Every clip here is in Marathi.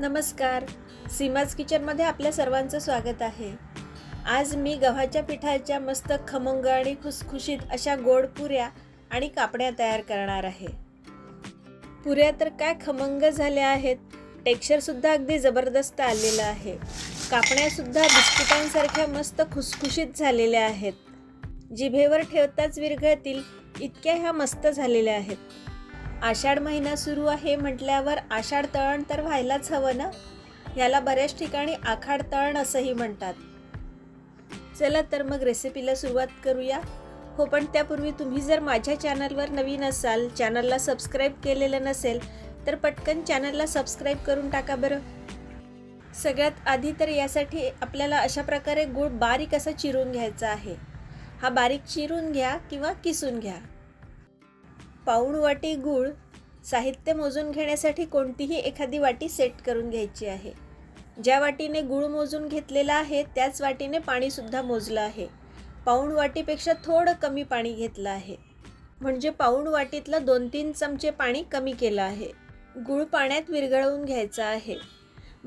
नमस्कार. सीमाज किचनमध्ये आपल्या सर्वांचं स्वागत आहे. आज मी गव्हाच्या पिठाच्या मस्त खमंग आणि खुसखुशीत अशा गोड पुऱ्या आणि कापड्या तयार करणार आहे. पुऱ्या तर काय खमंग झाल्या आहेत टेक्स्चरसुद्धा अगदी जबरदस्त आलेलं आहे. कापण्यासुद्धा बिस्किटांसारख्या मस्त खुसखुशीत झालेल्या आहेत. जिभेवर ठेवताच विरघळतील इतक्या ह्या मस्त झालेल्या आहेत. आषाढ महिना सुरू आहे म्हटल्यावर आषाढ तळण तर व्हायलाच हवं ना? याला बऱ्याच ठिकाणी आखाड तळण असंही म्हणतात. चला तर मग रेसिपीला सुरुवात करूया. हो पण त्यापूर्वी तुम्ही जर माझ्या चॅनलवर नवीन असाल चॅनलला सबस्क्राईब केलेलं नसेल तर पटकन चॅनलला सबस्क्राईब करून टाका बरं. सगळ्यात आधी तर यासाठी आपल्याला अशा प्रकारे गूळ बारीक असा चिरून घ्यायचा आहे. हा बारीक चिरून घ्या किंवा किसून घ्या. पाऊण वाटी गूळ साहित्य मोजून घेण्यासाठी कोणतीही एखादी वाटी सेट करून घ्यायची आहे. ज्या वाटीने गूळ मोजून घेतलेला आहे त्याच वाटीने पाणीसुद्धा मोजलं आहे. पाऊण वाटीपेक्षा थोडं कमी पाणी घेतलं आहे. म्हणजे पाऊण वाटीतलं दोन तीन चमचे पाणी कमी केलं आहे. गूळ पाण्यात विरघळवून घ्यायचा आहे.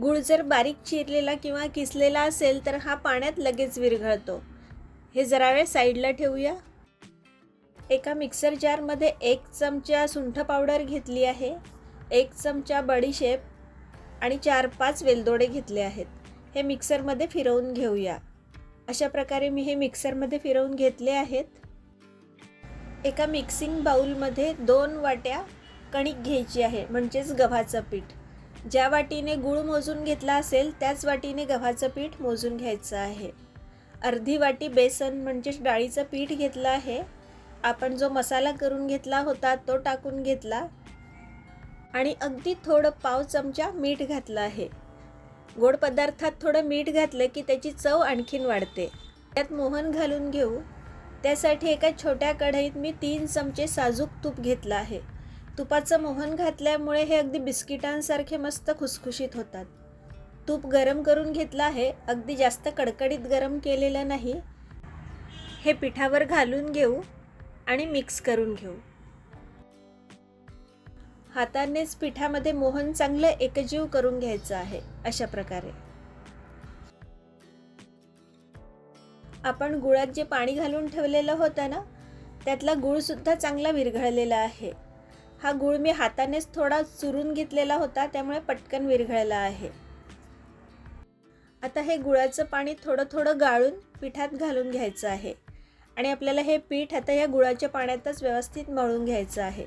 गूळ जर बारीक चिरलेला किंवा किसलेला असेल तर हा पाण्यात लगेच विरघळतो. हे जरा वेळ साईडला ठेवूया. एका मिक्सर जारमध्ये एक चमचा सुंठ पावडर घेतली आहे एक चमचा बडीशेप आणि चार पाच वेलदोडे घेतले आहेत. हे मिक्सरमध्ये फिरवून घेऊया. अशा प्रकारे मी हे मिक्सरमध्ये फिरवून घेतले आहेत. एका मिक्सिंग बाऊलमध्ये दोन वाट्या कणिक घ्यायची आहे म्हणजेच गव्हाचं पीठ. ज्या वाटीने गूळ मोजून घेतला असेल त्याच वाटीने गव्हाचं पीठ मोजून घ्यायचं आहे. अर्धी वाटी बेसन म्हणजेच डाळीचं पीठ घेतलं आहे. आपण जो मसाला करून घेतला होता तो टाकून घेतला आणि अगदी थोडं पाव चमचा मीठ घातलं आहे. गोड पदार्थात थोडं मीठ घातलं की त्याची चव आणखीन वाढते. त्यात मोहन घालून घेऊ. त्यासाठी एका छोट्या कढईत मी तीन चमचे साजूक तूप घेतलं आहे. तुपाचं मोहन घातल्यामुळे हे अगदी बिस्किटांसारखे मस्त खुसखुशीत होतात. तूप गरम करून घेतलं आहे. अगदी जास्त कडकडीत गरम केलेलं नाही. हे पिठावर घालून घेऊ. आणि मिक्स करून घेऊ. हातानेच पिठामध्ये मोहन चांगलं एकजीव करून घ्यायचं आहे अशा प्रकारे. आपण गुळात जे पाणी घालून ठेवलेलं होतं ना त्यातला गुळसुद्धा चांगला विरघळलेला आहे. हा गुळ मी हातानेच थोडा चुरून घेतलेला होता त्यामुळे पटकन विरघळला आहे. आता हे गुळाचं पाणी थोडं थोडं गाळून पिठात घालून घ्यायचं आहे. आणि आपल्याला हे पीठ आता या गुळाच्या पाण्यातच व्यवस्थित मळून घ्यायचं आहे.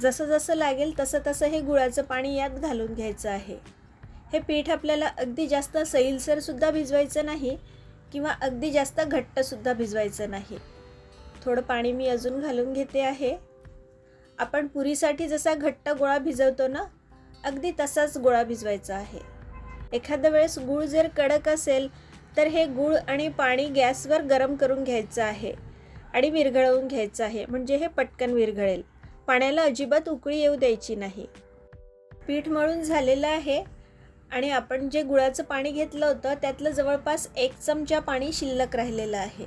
जसं जसं लागेल तसं तसं हे गुळाचं पाणी यात घालून घ्यायचं आहे. हे पीठ आपल्याला अगदी जास्त सैलसरसुद्धा भिजवायचं नाही किंवा अगदी जास्त घट्टसुद्धा भिजवायचं नाही. थोडं पाणी मी अजून घालून घेते आहे. आपण पुरीसाठी जसा घट्ट गोळा भिजवतो ना अगदी तसाच गोळा भिजवायचा आहे. एखाद्या वेळेस गूळ जर कडक असेल तर हे गूळ आणि पाणी गॅसवर गरम करून घ्यायचं आहे आणि विरघळवून घ्यायचं आहे. म्हणजे हे पटकन विरघळेल. पाण्याला अजिबात उकळी येऊ द्यायची नाही. पीठ मळून झालेलं आहे आणि आपण जे गुळाचं पाणी घेतलं होतं त्यातलं जवळपास एक चमचा पाणी शिल्लक राहिलेलं आहे.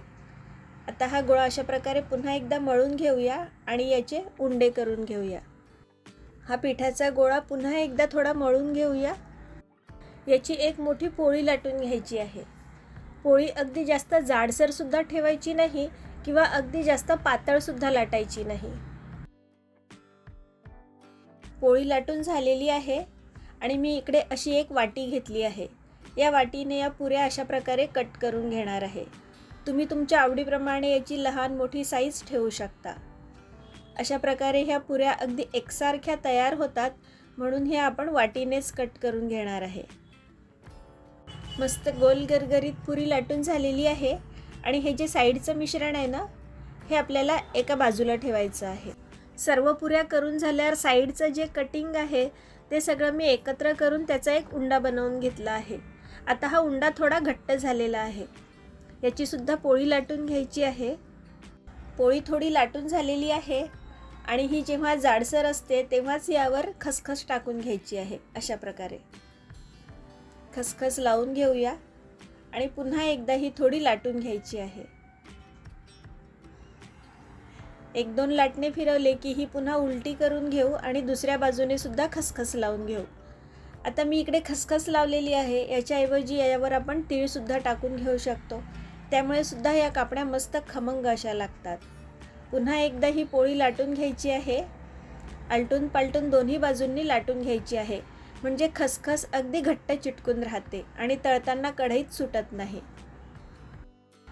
आता हा गोळा अशा प्रकारे पुन्हा एकदा मळून घेऊया आणि याचे उंडे करून घेऊया. हा पिठाचा गोळा पुन्हा एकदा थोडा मळून घेऊया. याची एक मोठी पोळी लाटून घ्यायची आहे. पोळी अगदी जास्त जाडसरसुद्धा ठेवायची नाही किंवा अगदी जास्त पातळसुद्धा लाटायची नाही. पोळी लाटून झालेली आहे आणि मी इकडे अशी एक वाटी घेतली आहे. या वाटीने या पुऱ्या अशा प्रकारे कट करून घेणार आहे. तुम्ही तुमच्या आवडीप्रमाणे याची लहान मोठी साईज ठेवू शकता. अशा प्रकारे ह्या पुऱ्या अगदी एकसारख्या तयार होतात म्हणून हे आपण वाटीनेच कट करून घेणार आहे. मस्त गोल गरगरीत पुरी लाटून झालेली आहे. आणि हे जे साईडचं मिश्रण आहे ना हे आपल्याला एका बाजूला ठेवायचं आहे. सर्व पुऱ्या करून झाल्यावर साईडचं जे कटिंग आहे ते सगळं मी एकत्र करून त्याचा एक उंडा बनवून घेतला आहे. आता हा उंडा थोडा घट्ट झालेला आहे. याचीसुद्धा पोळी लाटून घ्यायची आहे. पोळी थोडी लाटून झालेली आहे आणि ही जेव्हा जाडसर असते तेव्हाच यावर खसखस टाकून घ्यायची आहे अशा प्रकारे. खसखस लावून घेऊया आणि पुन्हा एकदा ही थोडी लाटून घ्यायची आहे. एक दोन लाटणे फिरवले की ही पुन्हा उलटी करून घेऊ आणि दुसऱ्या बाजूने सुद्धा खसखस लावून घेऊ. आता मी इकडे खसखस लावलेली आहे याच्याऐवजी यावर आपण तीळसुद्धा टाकून घेऊ शकतो. त्यामुळे सुद्धा या कापड्या मस्त खमंग अशा लागतात. पुन्हा एकदा ही पोळी लाटून घ्यायची आहे. आलटून पालटून दोन्ही बाजूंनी लाटून घ्यायची आहे. म्हणजे खसखस अगदी घट्ट चिटकून राहते आणि तळताना कढईत सुटत नाही.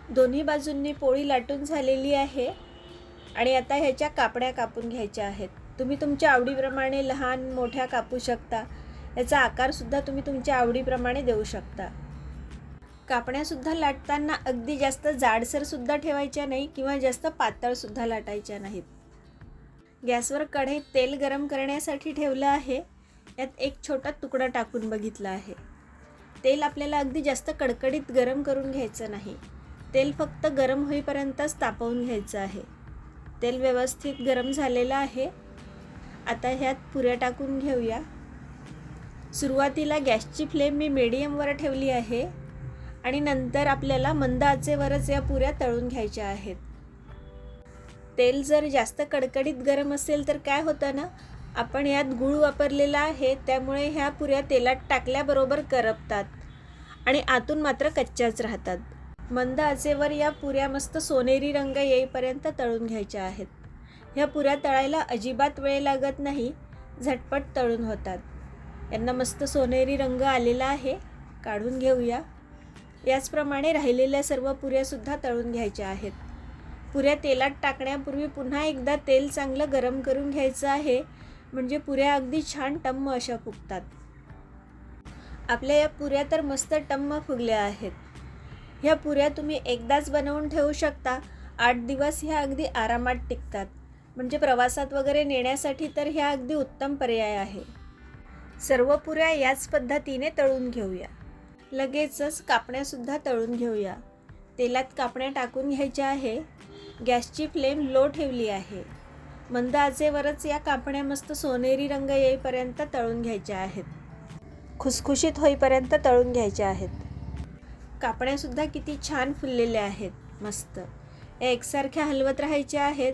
दोन्ही बाजूंनी पोळी लाटून झालेली आहे आणि आता ह्याच्या कापड्या कापून घ्यायच्या आहेत. तुम्ही तुमच्या आवडीप्रमाणे लहान मोठ्या कापू शकता. याचा आकारसुद्धा तुम्ही तुमच्या आवडीप्रमाणे देऊ शकता. कापण्यासुद्धा लाटताना अगदी जास्त जाडसरसुद्धा ठेवायच्या नाही किंवा जास्त पातळसुद्धा लाटायच्या नाहीत. गॅसवर कढईत तेल गरम करण्यासाठी ठेवलं आहे. यात एक छोटा तुकडा टाकून बघितला आहे. तेल आपल्याला अगदी जास्त कडकडीत गरम करून घ्यायचं नाही. तेल फक्त गरम होईपर्यंतच तापवून घ्यायचं आहे. तेल व्यवस्थित गरम झालेलं आहे. आता ह्यात पुऱ्या टाकून घेऊया. सुरुवातीला गॅसची फ्लेम मी मीडियमवर ठेवली आहे आणि नंतर आपल्याला मंद आचेवरच या पुऱ्या तळून घ्यायच्या आहेत. तेल जर जास्त कडकडीत गरम असेल तर काय होतं ना आपण यात गूळ वापरलेला आहे त्यामुळे ह्या पुऱ्या तेलात टाकल्याबरोबर करपतात आणि आतून मात्र कच्च्याच राहतात. मंद आचेवर या पुऱ्या मस्त सोनेरी रंग येईपर्यंत तळून घ्यायच्या आहेत. ह्या पुऱ्या तळायला अजिबात वेळ लागत नाही झटपट तळून होतात. यांना मस्त सोनेरी रंग आलेला आहे काढून घेऊया. याचप्रमाणे राहिलेल्या सर्व पुऱ्यासुद्धा तळून घ्यायच्या आहेत. पुऱ्या तेलात टाकण्यापूर्वी पुन्हा एकदा तेल चांगलं गरम करून घ्यायचं आहे. म्हणजे पुऱ्या अगदी छान टम्म अशा फुगतात. आपल्या या पुऱ्या तर मस्त टम्म फुगल्या आहेत. ह्या पुऱ्या तुम्ही एकदाच बनवून ठेवू शकता. आठ दिवस ह्या अगदी आरामात टिकतात. म्हणजे प्रवासात वगैरे नेण्यासाठी तर ह्या अगदी उत्तम पर्याय आहे. सर्व पुऱ्या याच पद्धतीने तळून घेऊया. लगेचच कापण्यासुद्धा तळून घेऊया. तेलात कापण्या टाकून घ्यायच्या आहे. गॅसची फ्लेम लो ठेवली आहे. मंद आचेवरच या कापण्या मस्त सोनेरी रंग येईपर्यंत तळून घ्यायच्या आहेत. खुसखुशीत होईपर्यंत तळून घ्यायच्या आहेत. कापण्यासुद्धा किती छान फुललेल्या आहेत मस्त. या एकसारख्या हलवत राहायच्या आहेत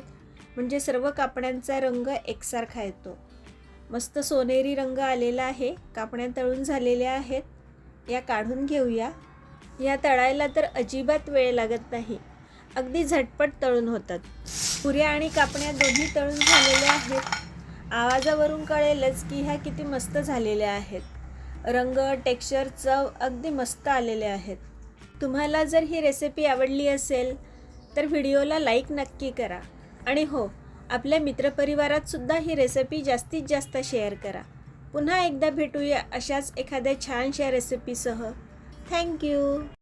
म्हणजे सर्व कापण्यांचा रंग एकसारखा येतो. मस्त सोनेरी रंग आलेला आहे कापण्या तळून झालेल्या आहेत. या काढून घेऊया. या तळायला तर अजिबात वेळ लागत नाही. अगदी झटपट तळून होतात. पुऱ्या आणि कापण्या दोन्ही तळून झालेल्या आहेत. आवाजावरून कळेलच की ह्या किती मस्त झालेल्या आहेत. रंग टेक्स्चर चव अगदी मस्त आलेले आहेत. तुम्हाला जर ही रेसिपी आवडली असेल तर व्हिडिओला लाईक नक्की करा. आणि हो आपल्या मित्रपरिवारात सुद्धा ही रेसिपी जास्तीत जास्त शेअर करा. पुन्हा एकदा भेटूया अशाच एखाद्या छानशा रेसिपीसह थँक्यू